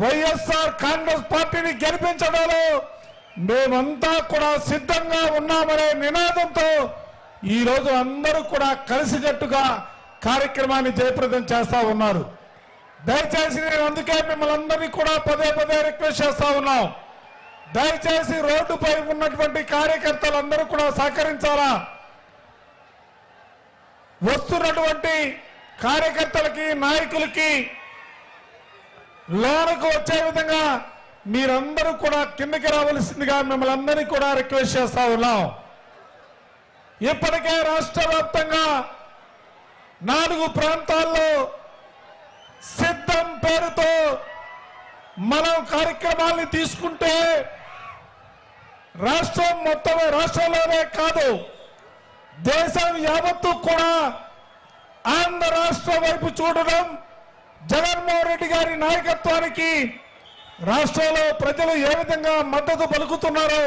వైఎస్ఆర్ కాంగ్రెస్ పార్టీని గెలిపించడంలో మేమంతా కూడా సిద్ధంగా ఉన్నామనే నినాదంతో ఈ రోజు అందరూ కూడా కలిసికట్టుగా కార్యక్రమాన్ని జయప్రదం చేస్తా ఉన్నారు. దయచేసి నేను అందుకే మిమ్మల్ని అందరినీ కూడా పదే పదే రిక్వెస్ట్ చేస్తా ఉన్నాం. దయచేసి రోడ్డుపై ఉన్నటువంటి కార్యకర్తలందరూ కూడా సహకరించాలా? వస్తున్నటువంటి కార్యకర్తలకి నాయకులకి లోనకు వచ్చే విధంగా మీరందరూ కూడా కిందకి రావలసిందిగా మిమ్మల్ని అందరినీ కూడా రిక్వెస్ట్ చేస్తా ఉన్నాం. ఇప్పటికే రాష్ట్ర వ్యాప్తంగా నాలుగు ప్రాంతాల్లో సిద్ధం పేరుతో మనం కార్యక్రమాల్ని తీసుకుంటే రాష్ట్రం మొత్తం రాష్ట్రంలోనే కాదు దేశం యావత్తు కూడా ఆంధ్ర రాష్ట్రం వైపు చూడడం జగన్మోహన్ రెడ్డి గారి నాయకత్వానికి రాష్ట్రంలో ప్రజలు ఏ విధంగా మద్దతు పలుకుతున్నారో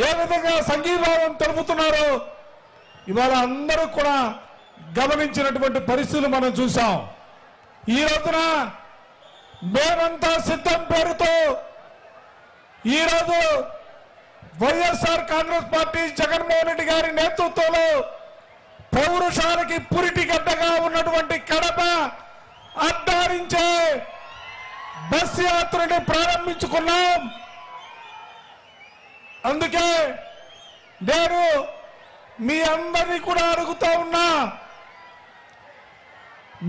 ఏ విధంగా సంఘీభావం తెలుపుతున్నారో ఇవాళ అందరూ కూడా గమనించినటువంటి పరిస్థితులు మనం చూసాం ఈ రోజున మేమంతా సిద్ధం పేరుతో ఈరోజు YSR Congress party Jaganmohan Reddy గారి నేతృత్వంలో పౌరుషానికి పురిటి గడ్డగా ఉన్నటువంటి కడప అడ్డారించే బస్ యాత్రని ప్రారంభించుకున్నాం. అందుకే నేను మీ అందరినీ కూడా అడుగుతా ఉన్నా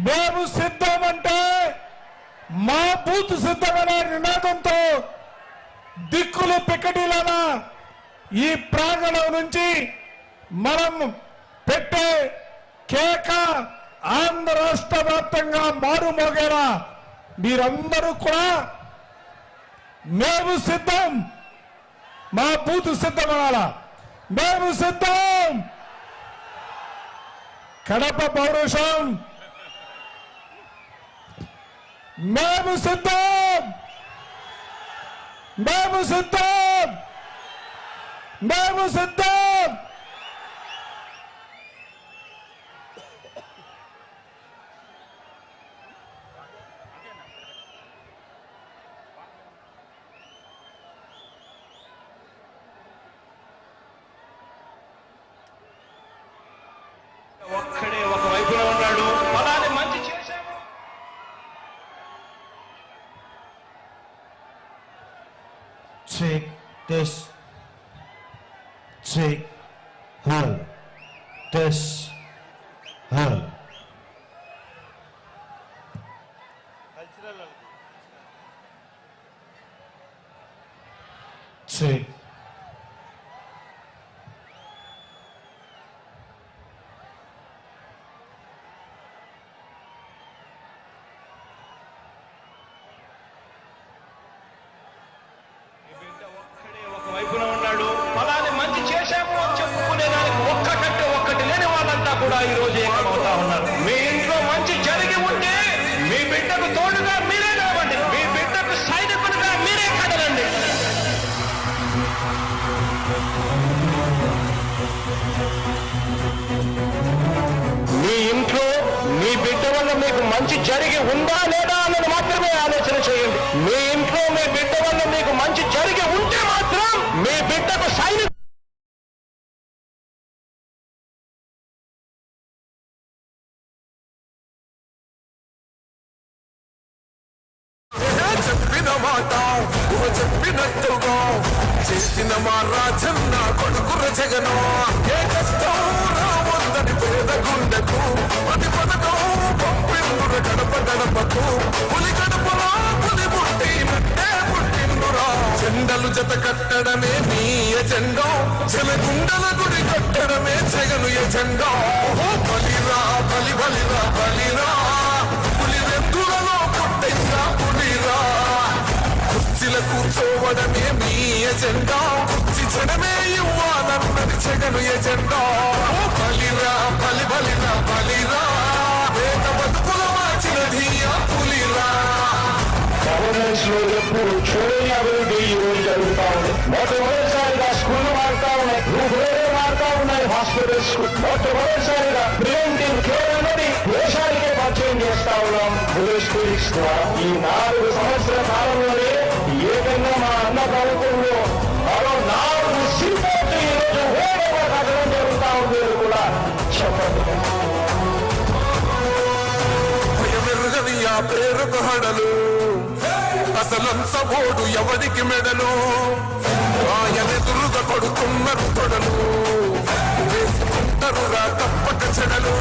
మేము సిద్ధమంటే మా బూత్ సిద్ధమనే నినాదంతో దిక్కులు పిక్కటిలన ఈ ప్రాంగణం నుంచి మనం పెట్టే కేక ఆంధ్ర రాష్ట్ర వ్యాప్తంగా మారుమోగేలా మీరందరూ కూడా మేము సిద్ధం. మా బూత్ సిద్ధం అనాలా? మేము సిద్ధం. కడప పౌరుషం. మేము సిద్ధం. మేము సిద్ధం. మేము సిద్ధం. ఒక్కడే ఒక వైపున ఉన్నాడు అలానే మంచి చేశాడు చెక్ టెస్ చెక్ హల్ టెస్ హల్ కల్చరల్ చెక్ ఈ రోజు ఏకమవుతా ఉన్నారు. మీ ఇంట్లో మంచి జరిగి ఉంటే మీ బిడ్డకు తోడుగా మీరే నిలవండి. మీ బిడ్డకు సైనికుడుగా మీరే కదలండి. మీ ఇంట్లో మీ బిడ్డ వల్ల మీకు మంచి జరిగి ఉందా లేదా అన్నది మాత్రమే ఆలోచన చేయండి. మీ ఇంట్లో మీ బిడ్డ వల్ల మీకు మంచి జరిగి ఉంటే మాత్రం మీ బిడ్డకు సైనిక చెప్పిన మాట ఊహ చెప్పినట్టుగా. చేసిన మా రాజన్న కొడుకుర జగను. ఏ కష్టం రావద్దని పేద గుండెకు ప్రతి పథకం పంపిందుర గడప గడపకు. పులి గడపలా పులి పుట్టినట్టే పుట్టిందురా జెండలు జత కట్టడమే నీ ఎజెండా. చెలగుండల గుడి కట్టడమే జగను ఎజెండా. ఎజెండా కుర్చీ జనమే ఇవ్వాలన్నది జగను ఎజెండా బలిరా బలి బలిరా బలిరా వేద బతుకుల మార్చినది ఆ పులిరా గవర్నెన్స్లో ఎప్పుడు చూడని అభివృద్ధి జరుగుతా ఉంది మొట్టమొదటిసారిగా స్కూల్ మారుతా ఉన్నాయి మారుతా ఉన్నాయి హాస్పిటల్స్ మొట్టమొదటిసారిగా ప్రివెంటివ్ కేర్ అన్నది దేశానికే పరిచయం చేస్తా ఉన్నాం ఈ నాలుగు సంవత్సరాల కాలంలోనే భయమెరుగని ఆ పేరుకు హడలు. అసలంత ఓడు ఎవడికి మెడలు? ఆయనెదురుగా కొడుతున్నారు తొడలు. వేసుకుంటారు రా తప్పక చెడలు.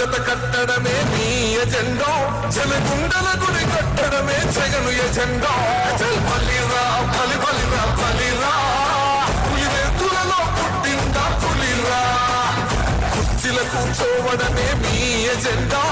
జత కట్టడమే మీ ఎజెండో. జనగుండల గుడి కట్టడమే జగను ఎజెండో. చల్ బలిరా బలి బలిరా బలిరా పులివెత్తులలో పుట్టిందా పులిరా కుర్చీల కూర్చోవడమే మీ ఎజెండా.